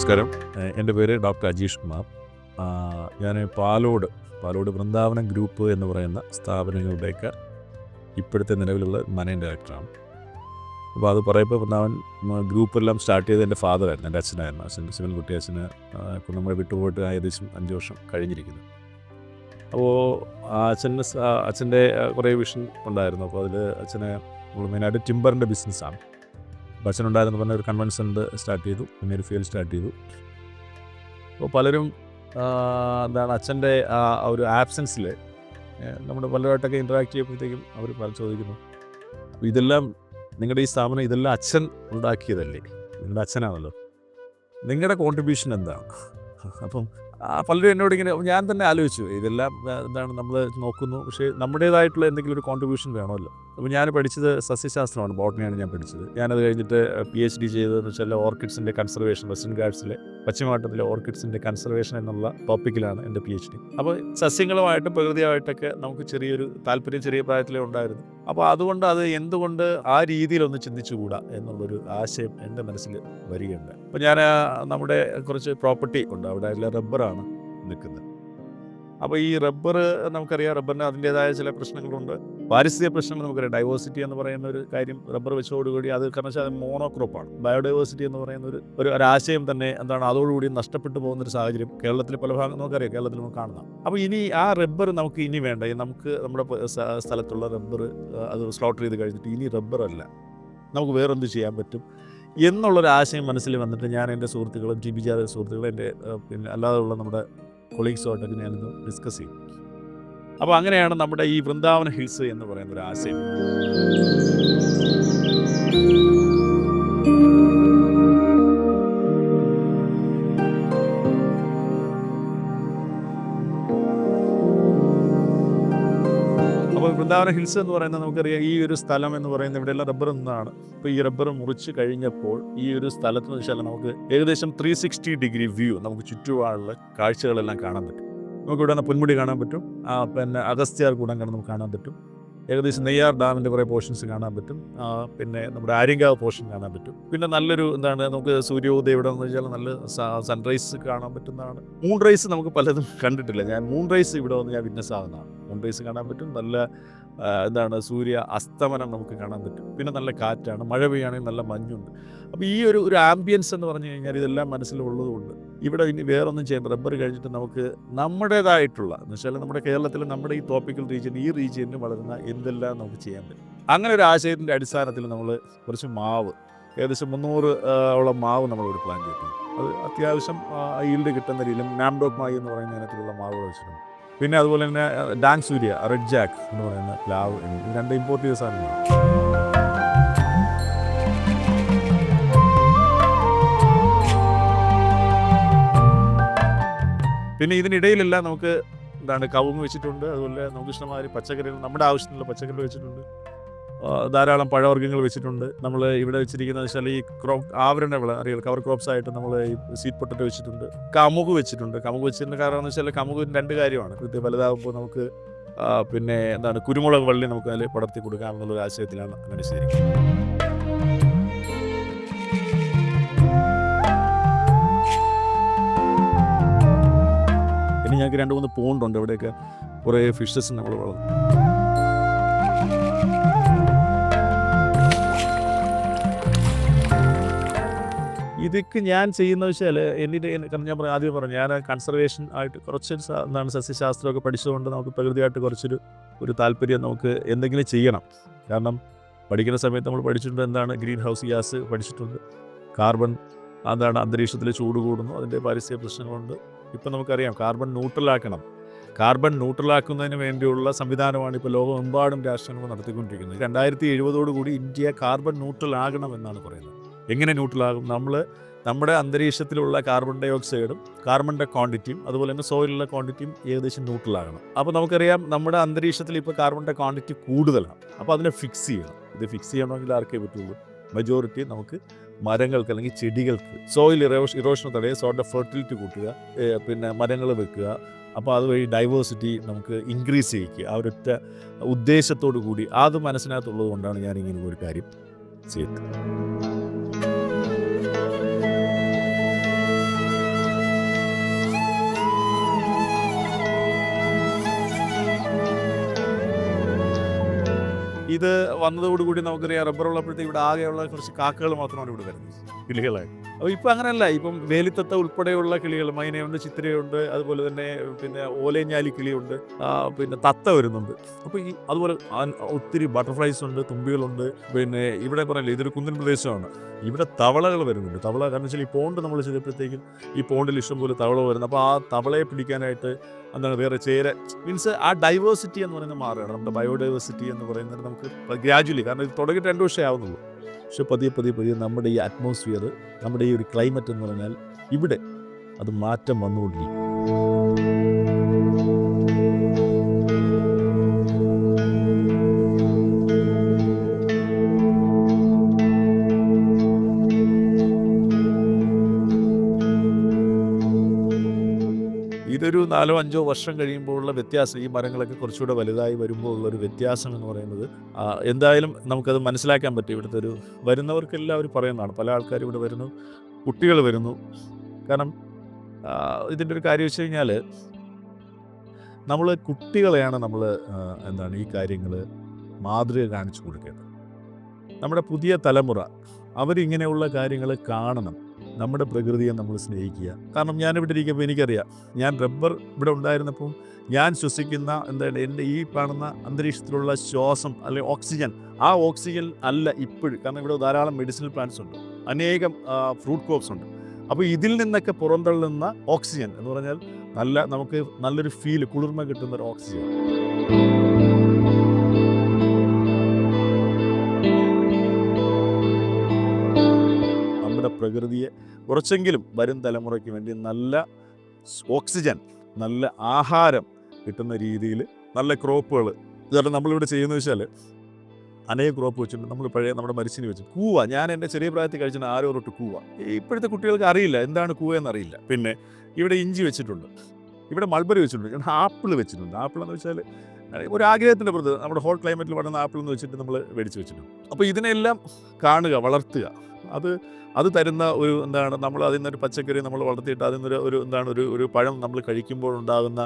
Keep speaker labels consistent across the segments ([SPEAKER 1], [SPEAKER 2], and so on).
[SPEAKER 1] നമസ്കാരം. എന്റെ പേര് ഡോക്ടർ അജീഷ് കുമാർ. ഞാൻ പാലോട് പാലോട് വൃന്ദാവനം ഗ്രൂപ്പ് എന്ന് പറയുന്ന സ്ഥാപനങ്ങളുടെയൊക്കെ ഇപ്പോഴത്തെ നിലവിലുള്ള മാനേജിംഗ് ഡയറക്ടറാണ്. അപ്പോൾ അത് പറയുമ്പോൾ വൃന്ദാവൻ ഗ്രൂപ്പെല്ലാം സ്റ്റാർട്ട് ചെയ്ത് എന്റെ ഫാദറായിരുന്നു എന്റെ അച്ഛനായിരുന്നു. അച്ഛൻ ശിവൻകുട്ടി അച്ഛന് ഇപ്പോൾ നമ്മളെ വിട്ടുപോയിട്ട് ഏകദേശം അഞ്ച് വർഷം കഴിഞ്ഞിരിക്കുന്നു. അപ്പോൾ ആ അച്ഛന് അച്ഛന്റെ കുറേ വിഷൻ ഉണ്ടായിരുന്നു. അപ്പോൾ അതിൽ അച്ഛനെ നമ്മൾ മെയിനായിട്ട് ടിമ്പറിന്റെ ബിസിനസ്സാണ്. അപ്പോൾ അച്ഛനുണ്ടായിരുന്ന പറഞ്ഞ ഒരു കൺവെൻഷൻ സ്റ്റാർട്ട് ചെയ്തു. പിന്നെ ഒരു ഫീൽ സ്റ്റാർട്ട് ചെയ്തു. അപ്പോൾ പലരും എന്താണ് അച്ഛന്റെ ആ ഒരു ആബ്സെൻസിൽ നമ്മുടെ പലരുമായിട്ടൊക്കെ ഇന്ററാക്ട് ചെയ്യുമ്പോഴത്തേക്കും അവർ പല ചോദിക്കുന്നു. ഇതെല്ലാം നിങ്ങളുടെ ഈ സ്ഥാപനം ഇതെല്ലാം അച്ഛൻ ഉണ്ടാക്കിയതല്ലേ? നിങ്ങളുടെ അച്ഛനാണല്ലോ. നിങ്ങളുടെ കോൺട്രിബ്യൂഷൻ എന്താണ്? അപ്പം പലരും എന്നോട് ഇങ്ങനെ ഞാൻ തന്നെ ആലോചിച്ചു ഇതെല്ലാം എന്താണ് നമ്മൾ നോക്കുന്നു. പക്ഷേ നമ്മുടേതായിട്ടുള്ള എന്തെങ്കിലും ഒരു കോൺട്രിബ്യൂഷൻ വേണമല്ലോ. അപ്പോൾ ഞാൻ പഠിച്ചത് സസ്യശാസ്ത്രമാണ് ബോട്ടണിയാണ് ഞാൻ പഠിച്ചത്. ഞാനത് കഴിഞ്ഞിട്ട് പി എച്ച് ഡി ചെയ്തതെന്ന് വെച്ചാൽ ഓർക്കിഡ്സിന്റെ കൺസർവേഷൻ വെസ്റ്റേൺ ഗാർഡ്സിലെ പശ്ചിമഘട്ടത്തിലെ ഓർക്കിഡ്സിന്റെ കൺസർവേഷൻ എന്നുള്ള ടോപ്പിക്കിലാണ് എന്റെ പി എച്ച് ഡി അപ്പോൾ സസ്യങ്ങളുമായിട്ടും പ്രകൃതിയായിട്ടൊക്കെ നമുക്ക് ചെറിയൊരു താല്പര്യം ചെറിയ പ്രായത്തിലേ ഉണ്ടായിരുന്നു. അപ്പോൾ അതുകൊണ്ട് അത് എന്തുകൊണ്ട് ആ രീതിയിലൊന്ന് ചിന്തിച്ചുകൂടാ എന്നുള്ളൊരു ആശയം എന്റെ മനസ്സിൽ വരികയുണ്ട് അപ്പോൾ ഞാൻ നമ്മുടെ കുറച്ച് പ്രോപ്പർട്ടി ഉണ്ട്. അവിടെ എല്ലാം റബ്ബറാണ് നിൽക്കുന്നത്. അപ്പോൾ ഈ റബ്ബർ നമുക്കറിയാം റബ്ബറിന് അതിന്റേതായ ചില പ്രശ്നങ്ങളുണ്ട്. പാരിസ്ഥിതിക പ്രശ്നങ്ങൾ നമുക്കറിയാം. ഡൈവേഴ്സിറ്റി എന്ന് പറയുന്ന ഒരു കാര്യം റബ്ബർ വെച്ചോടുകൂടി അത് കാരണം വെച്ചാൽ അത് മോണോക്രോപ്പാണ് ബയോഡൈവേഴ്സിറ്റി എന്ന് പറയുന്ന ഒരു ഒരു ആശയം തന്നെ എന്താണ് അതോടുകൂടി നഷ്ടപ്പെട്ടു പോകുന്ന ഒരു സാഹചര്യം കേരളത്തിൽ പല ഭാഗം നമുക്കറിയാം. കേരളത്തിൽ നമുക്ക് കാണുന്ന അപ്പോൾ ഇനി ആ റബ്ബർ നമുക്ക് ഇനി വേണ്ട. നമുക്ക് നമ്മുടെ സ്ഥലത്തുള്ള റബ്ബർ അത് സ്ലോട്ടർ ചെയ്ത് കഴിഞ്ഞിട്ട് ഇനി റബ്ബർ അല്ല. നമുക്ക് വേറെന്ത് ചെയ്യാൻ പറ്റും? എന്നുള്ളൊരു ആശയം മനസ്സിൽ വന്നിട്ട് ഞാൻ എന്റെ സുഹൃത്തുക്കളും ടി ബി സുഹൃത്തുക്കളും എന്റെ പിന്നെ അല്ലാതെയുള്ള നമ്മുടെ കൊളീഗ്സുമായിട്ടൊക്കെ ഞാനിന്ന് ഡിസ്കസ് ചെയ്യും. അപ്പോൾ അങ്ങനെയാണ് നമ്മുടെ ഈ വൃന്ദാവന ഹിൽസ് എന്ന് പറയുന്ന ഒരു ആശയം. അപ്പോൾ വൃന്ദാവന ഹിൽസ് എന്ന് പറയുന്നത് നമുക്കറിയാം ഈ ഒരു സ്ഥലം എന്ന് പറയുന്നത് ഇവിടെയുള്ള റബ്ബർ നിന്നാണ്. അപ്പോൾ ഈ റബ്ബർ മുറിച്ച് കഴിഞ്ഞപ്പോൾ ഈ ഒരു സ്ഥലത്ത് വെച്ചാൽ നമുക്ക് ഏകദേശം ത്രീ സിക്സ്റ്റി ഡിഗ്രി വ്യൂ നമുക്ക് ചുറ്റുപാടുള്ള കാഴ്ചകളെല്ലാം കാണാൻ പറ്റും. നമുക്ക് ഇവിടെ പൊന്മുടി കാണാൻ പറ്റും. പിന്നെ അഗസ്ത്യാർ കൂടം കാണാൻ നമുക്ക് കാണാൻ പറ്റും. ഏകദേശം നെയ്യാർ ഡാമിന്റെ കുറേ പോർഷൻസ് കാണാൻ പറ്റും. പിന്നെ നമ്മുടെ ആര്യങ്കാവ് പോർഷൻ കാണാൻ പറ്റും. പിന്നെ നല്ലൊരു എന്താണ് നമുക്ക് സൂര്യോദയം ഇവിടെ എന്ന് വെച്ചാൽ നല്ല സൺറൈസ് കാണാൻ പറ്റുന്നതാണ്. മൂൺ റൈസ് നമുക്ക് പലതും കണ്ടിട്ടില്ല. ഞാൻ മൂൺ റൈസ് ഇവിടെ വന്ന് ഞാൻ വിറ്റ്നസ് ആകുന്നതാണ് മൂൺ റൈസ് കാണാൻ പറ്റും. നല്ല എന്താണ് സൂര്യ അസ്തമനം നമുക്ക് കാണാൻ പറ്റും. പിന്നെ നല്ല കാറ്റാണ് മഴ പെയ്യുകയാണെങ്കിൽ നല്ല മഞ്ഞുണ്ട്. അപ്പോൾ ഈ ഒരു ഒരു ആംബിയൻസ് എന്ന് പറഞ്ഞു കഴിഞ്ഞാൽ ഇതെല്ലാം മനസ്സിലുള്ളതുകൊണ്ട് ഇവിടെ ഇനി വേറൊന്നും ചെയ്യാൻ റബ്ബർ കഴിഞ്ഞിട്ട് നമുക്ക് നമ്മുടേതായിട്ടുള്ള എന്ന് വെച്ചാൽ നമ്മുടെ കേരളത്തിൽ നമ്മുടെ ഈ ടോപ്പിക്കൽ റീജിയൻ ഈ റീജിയനിൽ വളരുന്ന എന്തെല്ലാം നമുക്ക് ചെയ്യാൻ പറ്റും. അങ്ങനെ ഒരു ആശയത്തിന്റെ അടിസ്ഥാനത്തിൽ നമ്മൾ കുറച്ച് മാവ് ഏകദേശം മുന്നൂറ് ഓളം മാവ് നമ്മൾ ഒരു പ്ലാൻ ചെയ്തിട്ടുണ്ട് അത് അത്യാവശ്യം ഈൽഡ് കിട്ടുന്ന രീതിയിലും നാംഡോക് മായി എന്ന് പറയുന്ന ഇനത്തിലുള്ള മാവ് വെച്ചിട്ടുണ്ട്. പിന്നെ അതുപോലെ തന്നെ ഡാങ് സൂര്യ റെഡ് ജാക്ക് എന്ന് പറയുന്ന പ്ലാവ് രണ്ട് ഇമ്പോർട്ട് ചെയ്ത സാധനങ്ങളാണ്. പിന്നെ ഇതിനിടയിലെല്ലാം നമുക്ക് എന്താണ് കവുങ്ങ് വെച്ചിട്ടുണ്ട്. അതുപോലെ നമുക്ക് ഇഷ്ടമാതിരി പച്ചക്കറികൾ നമ്മുടെ ആവശ്യത്തിനുള്ള പച്ചക്കറികൾ വെച്ചിട്ടുണ്ട്. ധാരാളം പഴവർഗങ്ങൾ വെച്ചിട്ടുണ്ട്. നമ്മൾ ഇവിടെ വെച്ചിരിക്കുന്നത് വെച്ചാൽ ഈ ക്രോപ്പ് ആവരണ വിള അറിയാം കവർ ക്രോപ്സ് ആയിട്ട് നമ്മൾ ഈ സീറ്റ് പൊട്ടറ്റോ വെച്ചിട്ടുണ്ട്. കമുക് വെച്ചിട്ടുണ്ട്. കമുക് വെച്ചിട്ടുണ്ട് കാരണം എന്ന് വെച്ചാൽ കമുകിന് രണ്ട് കാര്യമാണ്. കൃത്യം വലുതാകുമ്പോൾ നമുക്ക് പിന്നെ എന്താണ് കുരുമുളക് വള്ളി നമുക്ക് അതിൽ പടർത്തി കൊടുക്കാം എന്നുള്ള ഒരു ആശയത്തിലാണ് അങ്ങനെ ശരിക്കും പിന്നെ ഞങ്ങൾക്ക് രണ്ട് മൂന്ന് പോണ്ടുണ്ട് ഇവിടെയൊക്കെ കുറേ ഫിഷസ് നമ്മൾ വളർന്നു ഇതൊക്കെ ഞാൻ ചെയ്യുന്ന വെച്ചാൽ കാരണം ഞാൻ പറഞ്ഞു ആദ്യം പറഞ്ഞു ഞാൻ കൺസർവേഷൻ ആയിട്ട് കുറച്ച് എന്താണ് സസ്യശാസ്ത്രമൊക്കെ പഠിച്ചതുകൊണ്ട് നമുക്ക് പ്രകൃതിയായിട്ട് കുറച്ചൊരു ഒരു താല്പര്യം നമുക്ക് എന്തെങ്കിലും ചെയ്യണം. കാരണം പഠിക്കുന്ന സമയത്ത് നമ്മൾ പഠിച്ചിട്ടുണ്ട് എന്താണ് ഗ്രീൻ ഹൗസ് ഗ്യാസ് പഠിച്ചിട്ടുണ്ട്. കാർബൺ എന്താണ് അന്തരീക്ഷത്തിൽ ചൂട് കൂടുന്നു അതിന്റെ പാരിസ്ഥിതിക പ്രശ്നങ്ങളുണ്ട്. ഇപ്പം നമുക്കറിയാം കാർബൺ ന്യൂട്രലാക്കണം കാർബൺ ന്യൂട്രലാക്കുന്നതിന് വേണ്ടിയുള്ള സംവിധാനമാണ് ഇപ്പോൾ ലോകമെമ്പാടും രാഷ്ട്രങ്ങൾ നടത്തിക്കൊണ്ടിരിക്കുന്നത്. രണ്ടായിരത്തി എഴുപതോടു കൂടി ഇന്ത്യ കാർബൺ ന്യൂട്രൽ ആകണമെന്നാണ് പറയുന്നത്. എങ്ങനെ ന്യൂട്രലാകും നമ്മൾ നമ്മുടെ അന്തരീക്ഷത്തിലുള്ള കാർബൺ ഡൈ ഓക്സൈഡും കാർബണിന്റെ ക്വാണ്ടിറ്റിയും അതുപോലെ തന്നെ സോയിലുള്ള ക്വാണ്ടിറ്റിയും ഏകദേശം ന്യൂട്രലാകണം അപ്പോൾ നമുക്കറിയാം നമ്മുടെ അന്തരീക്ഷത്തിൽ ഇപ്പോൾ കാർബണിന്റെ ക്വാണ്ടിറ്റി കൂടുതലാണ്. അപ്പോൾ അതിനെ ഫിക്സ് ചെയ്യണം. ഇത് ഫിക്സ് ചെയ്യണമെങ്കിൽ ആർക്കേ പറ്റുള്ളൂ? മെജോറിറ്റി നമുക്ക് മരങ്ങൾക്ക് അല്ലെങ്കിൽ ചെടികൾക്ക്. സോയിൽ ഇറോഷ് ഇറോഷൻ തടയുക സോയുടെ ഫെർട്ടിലിറ്റി കൂട്ടുക പിന്നെ മരങ്ങൾ വെക്കുക. അപ്പോൾ അതുവഴി ഡൈവേഴ്സിറ്റി നമുക്ക് ഇൻക്രീസ് ചെയ്യിക്കുക. ആ ഒരൊറ്റ ഉദ്ദേശത്തോടു കൂടി. അത് മനസ്സിനകത്തുള്ളത് കൊണ്ടാണ് ഞാൻ ഇങ്ങനെ ഒരു കാര്യം ചെയ്യുന്നത് ഇത് വന്നതോടുകൂടി നമുക്കറിയാം റബ്ബർ ഉള്ളപ്പോഴത്തേക്ക് ഇവിടെ ആകെയുള്ള കുറച്ച് കാക്കകൾ മാത്രമാണ് ഇവിടെ വരുന്നത്. കിളികളെ അപ്പോൾ ഇപ്പം അങ്ങനെയല്ല ഇപ്പം വേലിത്തത്ത ഉൾപ്പെടെയുള്ള കിളികൾ മൈനയുണ്ട് ചിത്രയുണ്ട് അതുപോലെ തന്നെ പിന്നെ ഓലേഞ്ഞാലി കിളിയുണ്ട് പിന്നെ തത്ത വരുന്നുണ്ട്. അപ്പോൾ ഈ അതുപോലെ ഒത്തിരി ബട്ടർഫ്ലൈസ് ഉണ്ട് തുമ്പികളുണ്ട്. പിന്നെ ഇവിടെ പറയില്ലേ ഇതൊരു കുന്നിൻ പ്രദേശമാണ്. ഇവിടെ തവളകൾ വരുന്നുണ്ട്. തവള കാരണം വെച്ചാൽ ഈ പോണ്ട് നമ്മൾ ചെയ്തപ്പോഴത്തേക്കും ഈ പോണ്ടിൽ ഇഷ്ടംപോലെ തവള വരുന്നത് അപ്പോൾ ആ തവളയെ പിടിക്കാനായിട്ട് എന്താണ് വേറെ ചേര മീൻസ് ആ ഡൈവേഴ്സിറ്റി എന്ന് പറയുന്നത് മാറുകയാണ്. നമ്മുടെ ബയോഡൈവേഴ്സിറ്റി എന്ന് പറയുന്നത് നമുക്ക് ഗ്രാജുവലി കാരണം ഇത് തുടങ്ങിയിട്ട് രണ്ട് വർഷമേ ആവുന്നുള്ളൂ. പക്ഷെ പതിയെ പതിയെ പതിയെ നമ്മുടെ ഈ അറ്റ്മോസ്ഫിയർ നമ്മുടെ ഈ ഒരു ക്ലൈമറ്റ് എന്ന് പറഞ്ഞാൽ ഇവിടെ അത് മാറ്റം വന്നുകൊണ്ടിരിക്കും. ഇതൊരു നാലോ അഞ്ചോ വർഷം കഴിയുമ്പോൾ ഉള്ള വ്യത്യാസം ഈ മരങ്ങളൊക്കെ കുറച്ചുകൂടെ വലുതായി വരുമ്പോൾ ഉള്ളൊരു വ്യത്യാസം എന്ന് പറയുന്നത് എന്തായാലും നമുക്കത് മനസ്സിലാക്കാൻ പറ്റും. ഇവിടുത്തെ ഒരു വരുന്നവർക്കെല്ലാം അവർ പറയുന്നതാണ് പല ആൾക്കാരും ഇവിടെ വരുന്നു കുട്ടികൾ വരുന്നു. കാരണം ഇതിന്റെ ഒരു കാര്യം വെച്ച് കഴിഞ്ഞാൽ നമ്മൾ കുട്ടികളെയാണ് നമ്മൾ എന്താണ് ഈ കാര്യങ്ങൾ മാതൃക കാണിച്ചു കൊടുക്കേണ്ടത്. നമ്മുടെ പുതിയ തലമുറ അവരിങ്ങനെയുള്ള കാര്യങ്ങൾ കാണണം. നമ്മുടെ പ്രകൃതിയെ നമ്മൾ സ്നേഹിക്കുക. കാരണം ഞാനിവിടെ ഇരിക്കുമ്പോൾ എനിക്കറിയാം ഞാൻ റബ്ബർ ഇവിടെ ഉണ്ടായിരുന്നപ്പോൾ ഞാൻ ശ്വസിക്കുന്ന എന്താണ് എന്റെ ഈ കാണുന്ന അന്തരീക്ഷത്തിലുള്ള ശ്വാസം അല്ലെങ്കിൽ ഓക്സിജൻ ആ ഓക്സിജൻ അല്ല ഇപ്പോഴും. കാരണം ഇവിടെ ധാരാളം മെഡിസിനൽ പ്ലാന്റ്സ് ഉണ്ട്. അനേകം ഫ്രൂട്ട് ക്രോപ്സ് ഉണ്ട്. അപ്പോൾ ഇതിൽ നിന്നൊക്കെ പുറന്തള്ളുന്ന ഓക്സിജൻ എന്ന് പറഞ്ഞാൽ നല്ല നമുക്ക് നല്ലൊരു ഫീൽ കുളിർമ കിട്ടുന്ന ഒരു ഓക്സിജൻ. പ്രകൃതിയെ കുറച്ചെങ്കിലും വരും തലമുറയ്ക്ക് വേണ്ടി നല്ല ഓക്സിജൻ നല്ല ആഹാരം കിട്ടുന്ന രീതിയിൽ നല്ല ക്രോപ്പുകൾ. കാരണം നമ്മളിവിടെ ചെയ്യുന്നത് വെച്ചാൽ അനേക ക്രോപ്പ് വെച്ചിട്ടുണ്ട്. നമ്മൾ പഴയ നമ്മുടെ മരിച്ചിനി വെച്ച്. കൂവ. ഞാൻ എന്റെ ചെറിയ പ്രായത്തിൽ കഴിച്ചിട്ട് ആരോ തൊട്ട് കൂവ. ഇപ്പോഴത്തെ കുട്ടികൾക്ക് അറിയില്ല. എന്താണ് കൂവ എന്നറിയില്ല. പിന്നെ ഇവിടെ ഇഞ്ചി വെച്ചിട്ടുണ്ട്. ഇവിടെ മൾബറി വെച്ചിട്ടുണ്ട്. ഇവിടെ ആപ്പിൾ വെച്ചിട്ടുണ്ട്. ആപ്പിൾ എന്ന് വെച്ചാൽ ഒരു ആഗ്രഹത്തിന്റെ പുറത്ത്. നമ്മുടെ ഹോട്ട് ക്ലൈമറ്റിൽ വളരുന്ന ആപ്പിൾ എന്ന് വെച്ചിട്ട് നമ്മൾ മേടിച്ച് വെച്ചിട്ടുണ്ട്. അപ്പോൾ ഇതിനെല്ലാം കാണുക വളർത്തുക. അത് അത് തരുന്ന ഒരു എന്താണ് നമ്മൾ അതിൽ നിന്നൊരു പച്ചക്കറി നമ്മൾ വളർത്തിയിട്ട് അതിൽ നിന്നൊരു ഒരു എന്താണ് ഒരു ഒരു പഴം നമ്മൾ കഴിക്കുമ്പോൾ ഉണ്ടാകുന്ന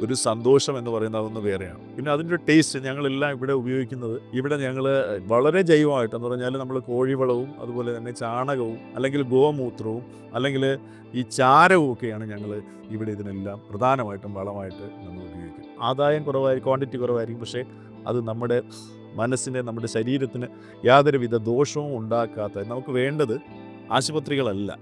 [SPEAKER 1] ഒരു സന്തോഷം എന്ന് പറയുന്നത് അതൊന്ന് വേറെയാണ്. പിന്നെ അതിന്റെ ഒരു ടേസ്റ്റ് ഞങ്ങളെല്ലാം ഇവിടെ ഉപയോഗിക്കുന്നത് ഇവിടെ ഞങ്ങൾ വളരെ ജൈവമായിട്ട് എന്ന് പറഞ്ഞാൽ നമ്മൾ കോഴിവളവും അതുപോലെ തന്നെ ചാണകവും അല്ലെങ്കിൽ ഗോമൂത്രവും അല്ലെങ്കിൽ ഈ ചാരവും ഒക്കെയാണ് ഞങ്ങൾ ഇവിടെ ഇതിനെല്ലാം പ്രധാനമായിട്ടും വളമായിട്ട് നമ്മൾ ഉപയോഗിക്കുന്നത്. ആദായം കുറവായിരിക്കും ക്വാണ്ടിറ്റി കുറവായിരിക്കും പക്ഷേ അത് നമ്മുടെ മനസ്സിന് നമ്മുടെ ശരീരത്തിന് യാതൊരുവിധ ദോഷവും ഉണ്ടാക്കാത്ത നമുക്ക് വേണ്ടത് ആശുപത്രികളല്ല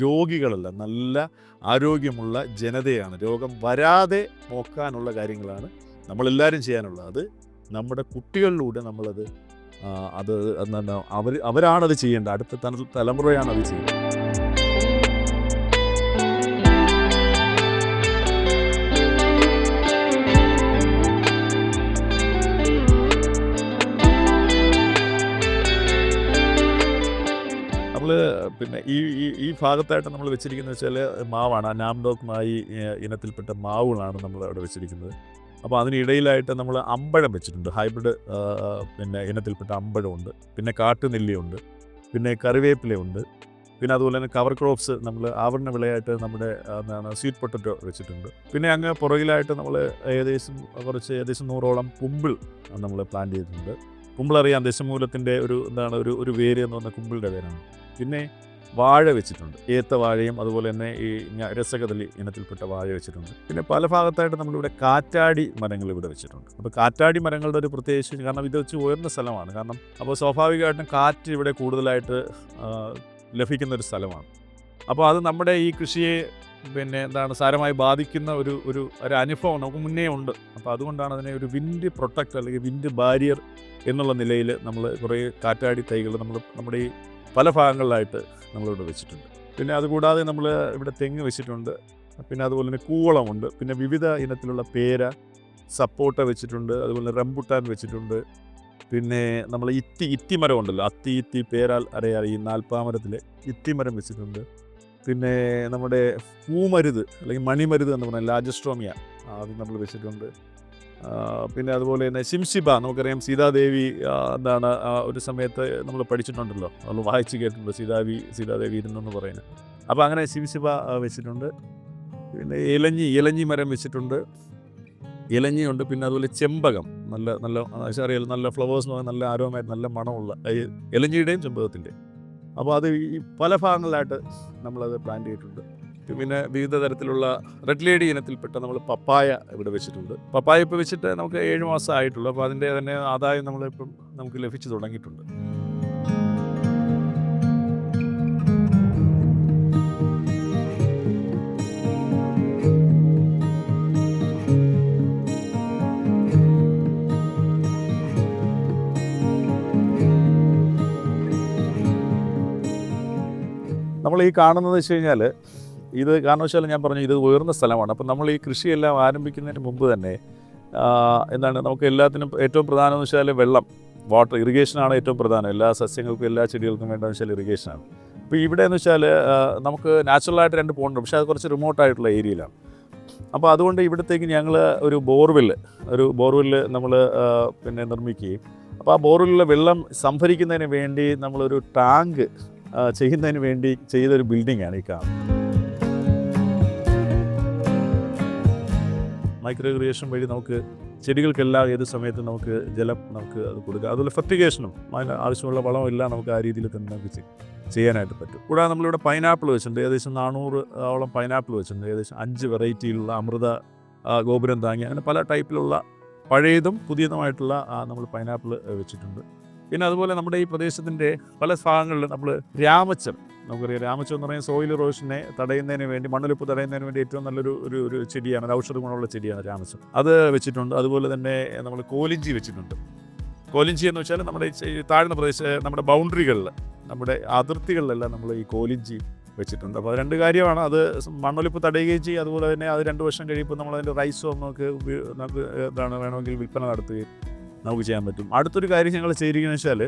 [SPEAKER 1] രോഗികളല്ല നല്ല ആരോഗ്യമുള്ള ജനതയാണ്. രോഗം വരാതെ നോക്കാനുള്ള കാര്യങ്ങളാണ് നമ്മളെല്ലാവരും ചെയ്യാനുള്ളത്. അത് നമ്മുടെ കുട്ടികളിലൂടെ നമ്മളത് അത് അവർ അവരാണത് ചെയ്യേണ്ടത്. അടുത്ത തല- തലമുറയാണ് അത് ചെയ്യുന്നത് പിന്നെ ഈ ഈ ഈ ഭാഗത്തായിട്ട് നമ്മൾ വെച്ചിരിക്കുന്നത് വെച്ചാൽ മാവാണ്. നാംഡോക് മായി ഇനത്തിൽപ്പെട്ട മാവുകളാണ് നമ്മൾ അവിടെ വെച്ചിരിക്കുന്നത്. അപ്പോൾ അതിനിടയിലായിട്ട് നമ്മൾ അമ്പഴം വെച്ചിട്ടുണ്ട്. ഹൈബ്രിഡ് പിന്നെ ഇനത്തിൽപ്പെട്ട അമ്പഴമുണ്ട്. പിന്നെ കാട്ടുനെല്ലിയുണ്ട്. പിന്നെ കറിവേപ്പിലയുണ്ട്. പിന്നെ അതുപോലെ തന്നെ കവർ ക്രോപ്സ് നമ്മൾ ആവരണ വിളയായിട്ട് നമ്മുടെ എന്താണ് സ്വീറ്റ് പൊട്ടറ്റോ വെച്ചിട്ടുണ്ട്. പിന്നെ അങ്ങ് പുറകിലായിട്ട് നമ്മൾ ഏകദേശം കുറച്ച് ഏകദേശം നൂറോളം കുമ്പിൾ നമ്മൾ പ്ലാൻ ചെയ്തിട്ടുണ്ട്. കുമ്പിൾ അറിയാം ദശമൂലത്തിന്റെ ഒരു എന്താണ് ഒരു ഒരു വേര് എന്ന് പറഞ്ഞ കുമ്പിളിന്റെ വേരാണ് പിന്നെ വാഴ വെച്ചിട്ടുണ്ട്. ഏത്ത വാഴയും അതുപോലെ തന്നെ ഈ രസകദലി ഇനത്തിൽപ്പെട്ട വാഴ വെച്ചിട്ടുണ്ട്. പിന്നെ പല ഭാഗത്തായിട്ട് നമ്മളിവിടെ കാറ്റാടി മരങ്ങൾ ഇവിടെ വെച്ചിട്ടുണ്ട്. അപ്പോൾ കാറ്റാടി മരങ്ങളുടെ ഒരു പ്രത്യേകിച്ച് കാരണം ഇത് വെച്ച് ഉയർന്ന സ്ഥലമാണ്. കാരണം അപ്പോൾ സ്വാഭാവികമായിട്ടും കാറ്റ് ഇവിടെ കൂടുതലായിട്ട് ലഭിക്കുന്ന ഒരു സ്ഥലമാണ്. അപ്പോൾ അത് നമ്മുടെ ഈ കൃഷിയെ പിന്നെ എന്താണ് സാരമായി ബാധിക്കുന്ന ഒരു ഒരു ഒരു അനുഭവം നമുക്ക് മുന്നേ ഉണ്ട്. അപ്പോൾ അതുകൊണ്ടാണ് അതിനെ ഒരു വിൻഡ് പ്രൊട്ടക്റ്റ് അല്ലെങ്കിൽ വിൻഡ് ബാരിയർ എന്നുള്ള നിലയിൽ നമ്മൾ കുറേ കാറ്റാടി തൈകൾ നമ്മൾ നമ്മുടെ ഈ പല ഭാഗങ്ങളിലായിട്ട് നമ്മളിവിടെ വെച്ചിട്ടുണ്ട്. പിന്നെ അതുകൂടാതെ നമ്മൾ ഇവിടെ തെങ്ങ് വെച്ചിട്ടുണ്ട്. പിന്നെ അതുപോലെ തന്നെ കൂവളമുണ്ട്. പിന്നെ വിവിധ ഇനത്തിലുള്ള പേര സപ്പോട്ട വെച്ചിട്ടുണ്ട്. അതുപോലെ റംബുട്ടാൻ വെച്ചിട്ടുണ്ട്. പിന്നെ നമ്മൾ ഇത്തി ഇത്തിമരം ഉണ്ടല്ലോ. അത്തി ഇത്തി പേരാൽ അറിയാം ഈ നാൽപ്പാമരത്തിലെ ഇത്തിമരം വെച്ചിട്ടുണ്ട്. പിന്നെ നമ്മുടെ പൂമരുത് അല്ലെങ്കിൽ മണിമരുത് എന്ന് പറഞ്ഞാൽ ലാജസ്ട്രോമിയ അത് നമ്മൾ വെച്ചിട്ടുണ്ട്. പിന്നെ അതുപോലെ തന്നെ ശിംശിബ നമുക്കറിയാം സീതാദേവി എന്താണ് ഒരു സമയത്ത് നമ്മൾ പഠിച്ചിട്ടുണ്ടല്ലോ. നമ്മൾ വായിച്ച് കേട്ടിട്ടുണ്ട് സീതാവി സീതാദേവി ഇരുന്നെന്ന് പറയുന്നത്. അപ്പോൾ അങ്ങനെ ശിംശിബ വെച്ചിട്ടുണ്ട്. പിന്നെ ഇലഞ്ഞി ഇലഞ്ഞി മരം വെച്ചിട്ടുണ്ട്. ഇലഞ്ഞിയുണ്ട് പിന്നെ അതുപോലെ ചെമ്പകം നല്ല നല്ല അറിയാലോ നല്ല ഫ്ലവേഴ്സ് നല്ല ആരോമായിട്ട് നല്ല മണമുള്ള ഇലഞ്ഞിയുടെയും ചെമ്പകത്തിന്റെയും. അപ്പോൾ അത് ഈ പല ഭാഗങ്ങളിലായിട്ട് നമ്മളത് പ്ലാന്റ് ചെയ്തിട്ടുണ്ട്. പിന്നെ വിവിധ തരത്തിലുള്ള റെഡ് ലേഡി ഇനത്തിൽപ്പെട്ട നമ്മൾ പപ്പായ ഇവിടെ വെച്ചിട്ടുണ്ട്. പപ്പായ ഇപ്പോൾ വെച്ചിട്ട് നമുക്ക് ഏഴ് മാസം ആയിട്ടുള്ളൂ. അപ്പോൾ അതിന്റെ തന്നെ ആദായം നമ്മളിപ്പം നമുക്ക് ലഭിച്ചു തുടങ്ങിയിട്ടുണ്ട്. നമ്മൾ ഈ കാണുന്നത് വെച്ച് കഴിഞ്ഞാൽ ഇത് കാരണവശാലും ഞാൻ പറഞ്ഞു ഇത് ഉയർന്ന സ്ഥലമാണ്. അപ്പം നമ്മൾ ഈ കൃഷിയെല്ലാം ആരംഭിക്കുന്നതിന് മുമ്പ് തന്നെ എന്താണ് നമുക്ക് എല്ലാത്തിനും ഏറ്റവും പ്രധാനം എന്ന് വെച്ചാൽ വെള്ളം. വാട്ടർ ഇറിഗേഷനാണ് ഏറ്റവും പ്രധാനം. എല്ലാ സസ്യങ്ങൾക്കും എല്ലാ ചെടികൾക്കും വേണ്ടതെന്ന് വെച്ചാൽ ഇറിഗേഷനാണ് അപ്പോൾ ഇവിടെ എന്ന് വെച്ചാൽ നമുക്ക് നാച്ചുറലായിട്ട് രണ്ട് പോണ്ടുണ്ട് പക്ഷേ അത് കുറച്ച് റിമോട്ടായിട്ടുള്ള ഏരിയയിലാണ് അപ്പോൾ അതുകൊണ്ട് ഇവിടത്തേക്ക് ഞങ്ങൾ ഒരു ബോർവെല്ല് ഒരു ബോർവെല്ല് നമ്മൾ പിന്നെ നിർമ്മിക്കുകയും അപ്പോൾ ആ ബോർവെല്ലിലെ വെള്ളം സംഭരിക്കുന്നതിന് വേണ്ടി നമ്മളൊരു ടാങ്ക് ചെയ്യുന്നതിന് വേണ്ടി ചെയ്തൊരു ബിൽഡിംഗാണ് ഈ കാണുന്നത്. മൈക്രോ ഇറിഗേഷൻ വഴി നമുക്ക് ചെടികൾക്കെല്ലാം ഏത് സമയത്തും നമുക്ക് ജലം നമുക്ക് അത് കൊടുക്കുക അതുപോലെ ഫെർട്ടിഗേഷനും അതിന് ആവശ്യമുള്ള വളവും എല്ലാം നമുക്ക് ആ രീതിയിൽ തന്നെ നമുക്ക് ചെയ്യാനായിട്ട് പറ്റും. കൂടാതെ നമ്മളിവിടെ പൈനാപ്പിൾ വെച്ചിട്ടുണ്ട്. ഏകദേശം നാനൂറ് ഓളം പൈനാപ്പിൾ വെച്ചിട്ടുണ്ട്. ഏകദേശം അഞ്ച് വെറൈറ്റിയിലുള്ള അമൃത ഗോപുരം താങ്ങി. അങ്ങനെ പല ടൈപ്പിലുള്ള പഴയതും പുതിയതുമായിട്ടുള്ള നമ്മൾ പൈനാപ്പിൾ വെച്ചിട്ടുണ്ട്. പിന്നെ അതുപോലെ നമ്മുടെ ഈ പ്രദേശത്തിന്റെ പല ഭാഗങ്ങളിലും നമ്മൾ രാമച്ചം. നമുക്കറിയാം രാമച്ചം എന്ന് പറയുന്നത് സോയിൽ റോഷനെ തടയുന്നതിന് വേണ്ടി മണ്ണൊലിപ്പ് തടയുന്നതിന് വേണ്ടി ഏറ്റവും നല്ലൊരു ഒരു ഒരു ചെടിയാണ് ഒരു ഔഷധ ഗുണമുള്ള ചെടിയാണ് രാമച്ചം. അത് വെച്ചിട്ടുണ്ട്. അതുപോലെ തന്നെ നമ്മൾ കോലിഞ്ചി വെച്ചിട്ടുണ്ട്. കോലിഞ്ചി എന്ന് വെച്ചാൽ നമ്മുടെ താഴ്ന്ന പ്രദേശ നമ്മുടെ ബൗണ്ടറികളിൽ നമ്മുടെ അതിർത്തികളിലെല്ലാം നമ്മൾ ഈ കോലിഞ്ചി വെച്ചിട്ടുണ്ട്. അപ്പോൾ അത് രണ്ട് കാര്യമാണ്. അത് മണ്ണൊലിപ്പ് തടയുകയും ചെയ്യും. അതുപോലെ തന്നെ അത് രണ്ട് വർഷം കഴിയുമ്പോൾ നമ്മൾ അതിന്റെ റൈസോ നമുക്ക് നമുക്ക് എന്താണ് വേണമെങ്കിൽ വിൽപ്പന നടത്തുകയും നമുക്ക് ചെയ്യാൻ പറ്റും. അടുത്തൊരു കാര്യം ഞങ്ങൾ ചെയ്തിരിക്കുന്നത് വെച്ചാൽ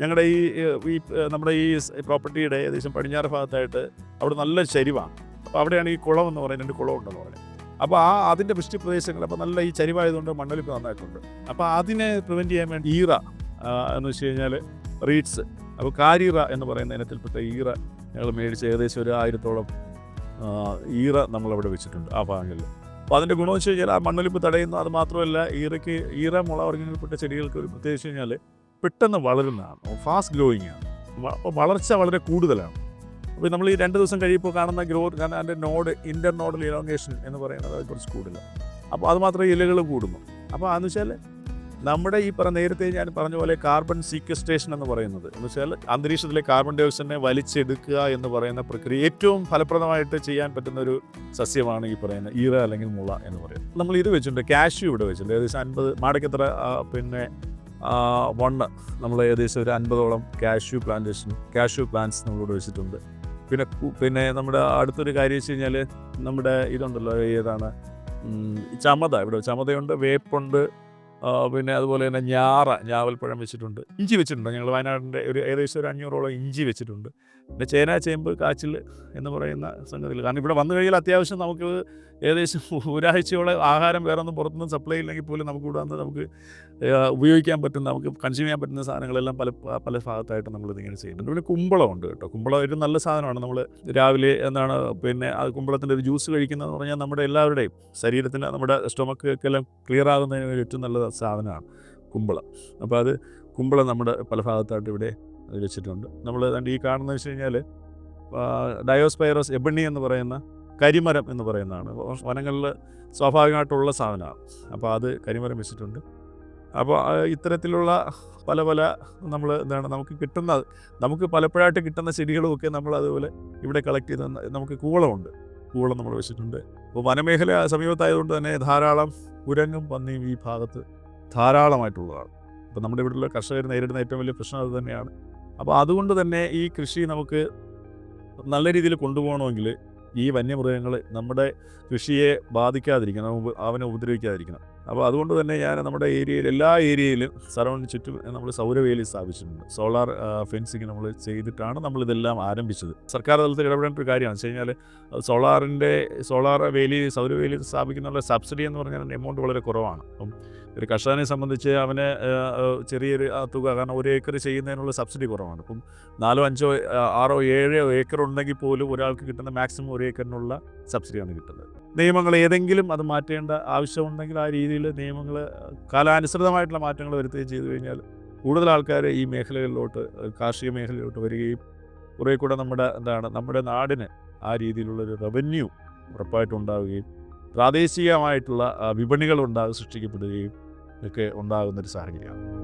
[SPEAKER 1] ഞങ്ങളുടെ ഈ ഈ നമ്മുടെ ഈ പ്രോപ്പർട്ടിയുടെ ഏകദേശം പടിഞ്ഞാറ് ഭാഗത്തായിട്ട് അവിടെ നല്ല ചരിവാണ്. അപ്പോൾ അവിടെയാണ് ഈ കുളം എന്ന് പറയുന്നത് രണ്ട് കുളം ഉണ്ടെന്ന് പറയുന്നത് അപ്പോൾ ആ അതിന്റെ വൃഷ്ടി പ്രദേശങ്ങൾ അപ്പോൾ നല്ല ഈ ചരിവായതുകൊണ്ട് മണ്ണൊലിപ്പ് നന്നായിട്ടുണ്ട്. അപ്പോൾ അതിനെ പ്രിവെന്റ് ചെയ്യാൻ വേണ്ടി ഈറ എന്ന് വെച്ച് കഴിഞ്ഞാൽ റീഡ്സ് അപ്പോൾ കാരീറ എന്ന് പറയുന്ന ഇനത്തിൽപ്പെട്ട ഈറ ഞങ്ങൾ മേടിച്ച് ഏകദേശം ഒരു ആയിരത്തോളം ഈറ നമ്മളവിടെ വെച്ചിട്ടുണ്ട് ആ ഭാഗങ്ങളിൽ. അപ്പോൾ അതിന്റെ ഗുണം വെച്ച് കഴിഞ്ഞാൽ ആ മണ്ണൊലിപ്പ് തടയുന്നു അത് മാത്രമല്ല ഈറയ്ക്ക് ഈറ മുള വർഗങ്ങളിൽപ്പെട്ട ചെടികൾക്ക് ഒരു പ്രത്യേകിച്ച് കഴിഞ്ഞാൽ പെട്ടെന്ന് വളരുന്നതാണ്. ഫാസ്റ്റ് ഗ്രോയിങ് ആണ്. വളർച്ച വളരെ കൂടുതലാണ്. അപ്പോൾ നമ്മൾ ഈ രണ്ട് ദിവസം കഴിയുമ്പോൾ കാണുന്ന ഗ്രോ കാരണം അതിന്റെ നോഡ് ഇന്റർ നോഡൽ ഇലോങ്ങേഷൻ എന്ന് പറയുന്നത് കുറച്ച് കൂടുതലാണ്. അപ്പോൾ അത് മാത്രമേ ഇലകൾ കൂടുന്നു. അപ്പോൾ അതെന്ന് വെച്ചാൽ നമ്മുടെ ഈ പറഞ്ഞ നേരത്തെ ഞാൻ പറഞ്ഞ പോലെ കാർബൺ സീക്വസ്ട്രേഷൻ എന്ന് പറയുന്നത്. എന്ന് വെച്ചാൽ അന്തരീക്ഷത്തിലെ കാർബൺ ഡൈ ഓക്സൈഡിനെ വലിച്ചെടുക്കുക എന്ന് പറയുന്ന പ്രക്രിയ ഏറ്റവും ഫലപ്രദമായിട്ട് ചെയ്യാൻ പറ്റുന്ന ഒരു സസ്യമാണ് ഈ പറയുന്ന ഈറ അല്ലെങ്കിൽ മുള എന്ന് പറയുന്നത്. നമ്മൾ ഇത് വെച്ചിട്ടുണ്ട് കാഷ്യൂ ഇവിടെ വെച്ചിട്ടുണ്ട്. ഏകദേശം അൻപത് മാടക്കത്ര പിന്നെ വണ്ണ് നമ്മൾ ഏകദേശം ഒരു അൻപതോളം കാഷ്യൂ പ്ലാന്റേഷൻ കാഷ്യൂ പ്ലാന്റ്സ് നമ്മളിവിടെ വെച്ചിട്ടുണ്ട്. പിന്നെ പിന്നെ നമ്മുടെ അടുത്തൊരു കാര്യം വെച്ച് കഴിഞ്ഞാൽ നമ്മുടെ ഇതുണ്ടല്ലോ ഏതാണ്? ചമത. ഇവിടെ ചമതയുണ്ട് വേപ്പുണ്ട് പിന്നെ അതുപോലെ തന്നെ ഞാറ ഞാവൽപ്പഴം വെച്ചിട്ടുണ്ട്. ഇഞ്ചി വെച്ചിട്ടുണ്ട്. ഞങ്ങൾ വയനാടിന്റെ ഒരു ഏകദേശം ഒരു അഞ്ഞൂറോളം ഇഞ്ചി വെച്ചിട്ടുണ്ട്. പിന്നെ ചേന ചേമ്പ് കാച്ചിൽ എന്ന് പറയുന്ന സംഗതികൾ. കാരണം ഇവിടെ വന്നു കഴിഞ്ഞാൽ അത്യാവശ്യം നമുക്ക് ഏകദേശം ഒരാഴ്ചയോളം ആഹാരം വേറെ ഒന്നും പുറത്തുനിന്ന് സപ്ലൈ ഇല്ലെങ്കിൽ പോലും നമുക്ക് ഇവിടെ വന്ന് നമുക്ക് ഉപയോഗിക്കാൻ പറ്റുന്ന നമുക്ക് കൺസ്യൂം ചെയ്യാൻ പറ്റുന്ന സാധനങ്ങളെല്ലാം പല പല ഭാഗത്തായിട്ട് നമ്മൾ ഇതിങ്ങനെ ചെയ്യുന്നുണ്ട്. പിന്നെ കുമ്പളമുണ്ട് കേട്ടോ. കുമ്പളം ഒരു നല്ല സാധനമാണ്. നമ്മൾ രാവിലെ എന്താണ് പിന്നെ ആ കുമ്പളത്തിന്റെ ഒരു ജ്യൂസ് കഴിക്കുന്നതെന്ന് പറഞ്ഞാൽ നമ്മുടെ എല്ലാവരുടെയും ശരീരത്തിന് നമ്മുടെ സ്റ്റൊമക്കൊക്കെ ക്ലിയർ ആകുന്നതിന് ഏറ്റവും നല്ല സാധനമാണ് കുമ്പളം. അപ്പോൾ അത് കുമ്പളം നമ്മുടെ പല ഭാഗത്തായിട്ട് ഇവിടെ വെച്ചിട്ടുണ്ട്. നമ്മൾ ഈ കാണുന്നത് വെച്ച് കഴിഞ്ഞാൽ ഡയോസ്പൈറസ് എബണി എന്ന് പറയുന്ന കരിമരം എന്ന് പറയുന്നതാണ്. വനങ്ങളിൽ സ്വാഭാവികമായിട്ടുള്ള സാധനമാണ്. അപ്പോൾ അത് കരിമരം വെച്ചിട്ടുണ്ട്. അപ്പോൾ ഇത്തരത്തിലുള്ള പല പല നമ്മൾ എന്താണ് നമുക്ക് കിട്ടുന്ന നമുക്ക് പലപ്പോഴായിട്ട് കിട്ടുന്ന ചെടികളുമൊക്കെ നമ്മൾ അതുപോലെ ഇവിടെ കളക്ട് ചെയ്ത് നമുക്ക് കൂളമുണ്ട്. കൂളം നമ്മൾ വെച്ചിട്ടുണ്ട്. അപ്പോൾ വനമേഖല സമീപത്തായതുകൊണ്ട് തന്നെ ധാരാളം കുരങ്ങും പന്നിയും ഈ ഭാഗത്ത് ധാരാളമായിട്ടുള്ളതാണ്. അപ്പോൾ നമ്മുടെ ഇവിടെയുള്ള കർഷകർ നേരിടുന്ന ഏറ്റവും വലിയ പ്രശ്നം അത് തന്നെയാണ്. അപ്പോൾ അതുകൊണ്ട് തന്നെ ഈ കൃഷി നമുക്ക് നല്ല രീതിയിൽ കൊണ്ടുപോകണമെങ്കിൽ ഈ വന്യമൃഗങ്ങൾ നമ്മുടെ കൃഷിയെ ബാധിക്കാതിരിക്കണം അവനെ ഉപദ്രവിക്കാതിരിക്കണം. അപ്പോൾ അതുകൊണ്ട് തന്നെ ഞാൻ നമ്മുടെ ഏരിയയിൽ എല്ലാ ഏരിയയിലും സറൗണ്ടിന് ചുറ്റും നമ്മൾ സൗരവേലി സ്ഥാപിച്ചിട്ടുണ്ട്. സോളാർ ഫെൻസിങ് നമ്മൾ ചെയ്തിട്ടാണ് നമ്മൾ ഇതെല്ലാം ആരംഭിച്ചത്. സർക്കാർ തലത്തിൽ ഇടപെടേണ്ട ഒരു കാര്യമാണ്. വെച്ച് കഴിഞ്ഞാൽ സോളാറിന്റെ സോളാർ വേലി സൗരവേലി സ്ഥാപിക്കുന്നതിനുള്ള സബ്സിഡി എന്ന് പറഞ്ഞാൽ എമൗണ്ട് വളരെ കുറവാണ്. അപ്പം ഒരു കർഷകനെ സംബന്ധിച്ച് അവന് ചെറിയൊരു തുക കാരണം ഒരു ഏക്കർ ചെയ്യുന്നതിനുള്ള സബ്സിഡി കുറവാണ്. ഇപ്പം നാലോ അഞ്ചോ ആറോ ഏഴോ ഏക്കർ ഉണ്ടെങ്കിൽ പോലും ഒരാൾക്ക് കിട്ടുന്ന മാക്സിമം ഒരു ഏക്കറിനുള്ള സബ്സിഡിയാണ് കിട്ടുന്നത്. നിയമങ്ങൾ ഏതെങ്കിലും അത് മാറ്റേണ്ട ആവശ്യമുണ്ടെങ്കിൽ ആ രീതിയിൽ നിയമങ്ങൾ കാലാനുസൃതമായിട്ടുള്ള മാറ്റങ്ങൾ വരുത്തുകയും ചെയ്തു കഴിഞ്ഞാൽ കൂടുതൽ ആൾക്കാർ ഈ മേഖലകളിലോട്ട് കാർഷിക മേഖലയിലോട്ട് വരികയും കുറേ കൂടെ നമ്മുടെ എന്താണ് നമ്മുടെ നാടിന് ആ രീതിയിലുള്ളൊരു റവന്യൂ ഉറപ്പായിട്ടുണ്ടാവുകയും പ്രാദേശികമായിട്ടുള്ള വിപണികൾ ഉണ്ടാകും സൃഷ്ടിക്കപ്പെടുകയും ഒക്കെ ഉണ്ടാകുന്നൊരു സാഹചര്യമാണ്.